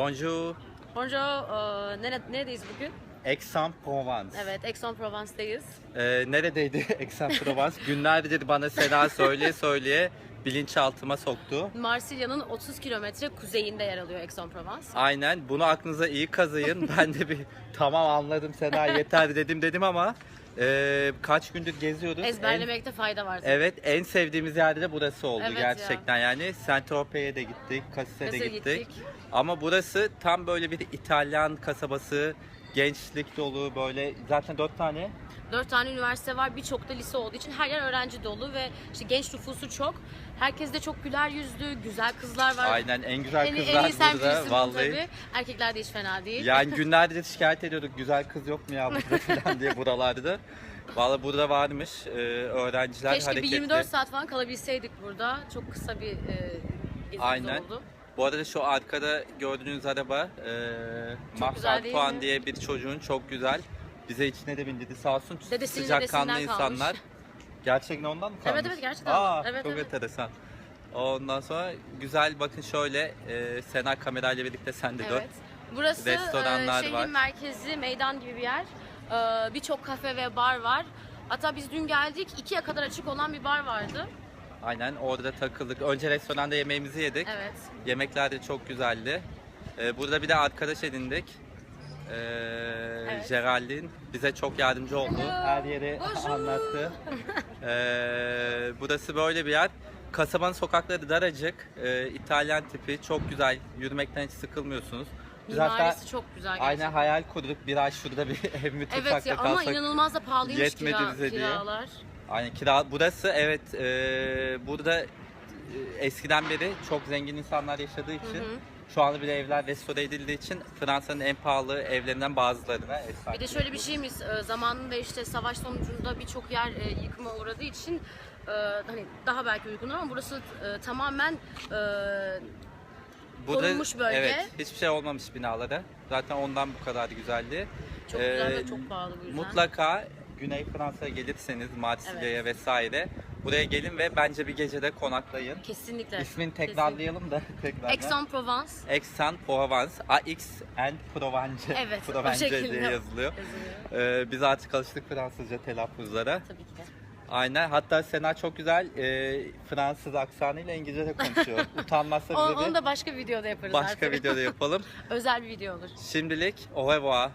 Bonjour. Bonjour, ee, nere, neredeyiz bugün? Aix-en-Provence. Evet, Aix-en-Provence'dayız. Ee, neredeydi Aix-en-Provence? Günlerdir bana Seda söyleye söyleye bilinçaltıma soktu. Marsilya'nın 30 kilometre kuzeyinde yer alıyor Aix-en-Provence. Aynen. Bunu aklınıza iyi kazıyın. Ben de bir tamam anladım Seda yeter dedim dedim ama e, kaç gündür geziyoruz. En- Ezberlemekte fayda var. zaten. evet en sevdiğimiz yerde de burası oldu Evet ya. gerçekten. Yani Saint-Tropez'e de gittik, Cassis'e de gittik. gittik. Ama burası tam böyle bir İtalyan kasabası. Gençlik dolu böyle zaten dört tane 4 tane üniversite var, birçok da lise olduğu için her yer öğrenci dolu ve işte genç nüfusu çok. Herkes de çok güler yüzlü, güzel kızlar var. Aynen en güzel En, en kızlar iyi sen burada vallahi. tabii. Erkekler de hiç fena değil. Yani günlerdir şikayet ediyorduk güzel kız yok mu ya burada falan diye buralarda. Vallahi burada varmış e, öğrenciler Keşke bir hareketli. 24 saat falan kalabilseydik burada. Çok kısa bir e, gezimiz Aynen. oldu. Bu arada şu arkada gördüğünüz araba e, Mahsar güzel değil Puan mi? diye bir çocuğun çok güzel. Bize içine de bindirdi sağ olsun. Dedesinin Sıcakkanlı dedesinden kalmış. insanlar. Gerçekten ondan mı kalmış? Evet, evet, gerçekten. Aa, Evet, çok evet. enteresan. Ondan sonra güzel bakın şöyle e, Sena kamerayla birlikte sen de dön. Evet. Burası Restoranlar e, şehrin var. merkezi, meydan gibi bir yer. E, Birçok kafe ve bar var. Hatta biz dün geldik, ikiye kadar açık olan bir bar vardı. Aynen orada takıldık. Önce restoranda yemeğimizi yedik. Evet. Yemekler de çok güzeldi. Ee, burada bir de arkadaş edindik. Ee, Evet. Geraldine bize çok yardımcı oldu. Hello. Her yeri Bonjour. anlattı. Ee, burası böyle bir yer. Kasabanın sokakları daracık. Ee, İtalyan tipi çok güzel. Yürümekten hiç sıkılmıyorsunuz. Biz hatta Mimarisi çok güzel gerçekten. aynen hayal kurduk. Bir ay şurada bir ev mi tutsak Evet da ya ama kalsak. inanılmaz da pahalıymış yetmedi kira, bize diye. kiralar. Aynen kira burası evet e, burada e, eskiden beri çok zengin insanlar yaşadığı için şu anda bile evler restore edildiği için Fransa'nın en pahalı evlerinden bazılarına ev Bir de şöyle bir şeyimiz, e, zamanında işte savaş sonucunda birçok yer e, yıkıma uğradığı için e, hani daha belki uygundur ama burası e, tamamen e, korunmuş bölge. Evet hiçbir şey olmamış binalara. Zaten ondan bu kadar güzeldi. çok Ee, güzel ve çok pahalı bu yüzden. Mutlaka Güney Fransa'ya gelirseniz Marsilya'ya Evet. vesaire buraya gelin ve bence bir gecede konaklayın. Kesinlikle. İsmini tekrarlayalım da tekrardan. Aix-en-Provence. Aix-en-Provence, AX and Provence, Evet, o Provence şekilde diye yazılıyor. yazılıyor. Ee, biz artık alıştık Fransızca telaffuzlara. Tabii ki. Aynen. Hatta Sena çok güzel e, Fransız aksanıyla İngilizce de konuşuyor. Utanmazsa Onu, bize onu bir da başka videoda yaparız başka artık. videoda yapalım. Özel bir video olur. Şimdilik au revoir.